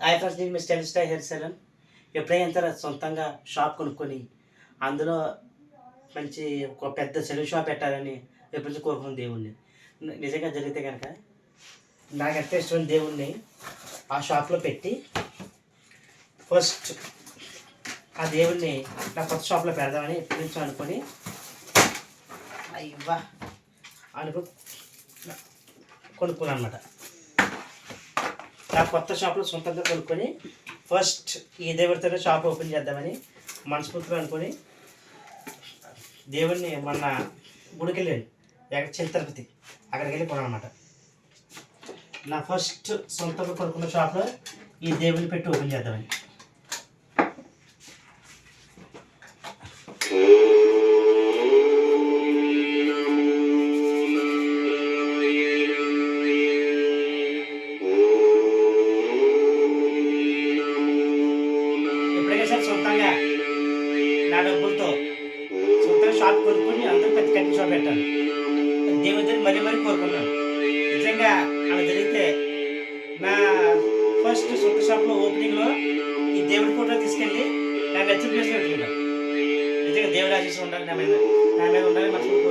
I friends నేను మీ style style hair salon ఎప్పుడైనా సొంతంగా షాప్ కొనుక్కొని అందులో మంచి ఒక పెద్ద సెలూన్ షాప్ పెట్టాలని ఎప్పటి నుంచి కోరుకున్న దేవుణ్ణి. నిజంగా జరిగితే కనుక నాకు ఎంత ఇష్టమైన దేవుణ్ణి ఆ షాప్లో పెట్టి ఫస్ట్ ఆ దేవుణ్ణి నా కొత్త షాప్లో పెడదామని ఎప్పటి నుంచో అనుకొని అయ్యవ్వా అనుకో కొనుక్కున్నాను అనమాట నా కొత్త షాప్లో సొంతంగా కొనుక్కొని ఫస్ట్ ఈ దేవుడితో షాప్ ఓపెన్ చేద్దామని మనస్ఫూర్తిగా అనుకొని దేవుడిని మొన్న గుడికి వెళ్ళాను ఎక్కడ చిన్న తిరుపతి అక్కడికి వెళ్ళి కొన్నాను అనమాట నా ఫస్ట్ సొంతంగా కొనుక్కున్న షాప్లో ఈ దేవుడిని పెట్టి ఓపెన్ చేద్దామని. డబ్బులతో సొంతంగా షాప్ కొనుక్కొని అందరూ పెద్ద కటింగ్ షాప్ పెట్టాలి దేవుడి మరీ మరీ కోరుకున్నాను. నిజంగా అలా జరిగితే నా ఫస్ట్ సొంత షాప్లో ఓపెనింగ్లో ఈ దేవుడి ఫోటో తీసుకెళ్ళి నాకు నచ్చిన ప్లేస్లో పెట్టుకున్నాను. నిజంగా దేవుడి ఆశీస్సు ఉండాలి నా మీద. నా మీద ఉండాలి మనసు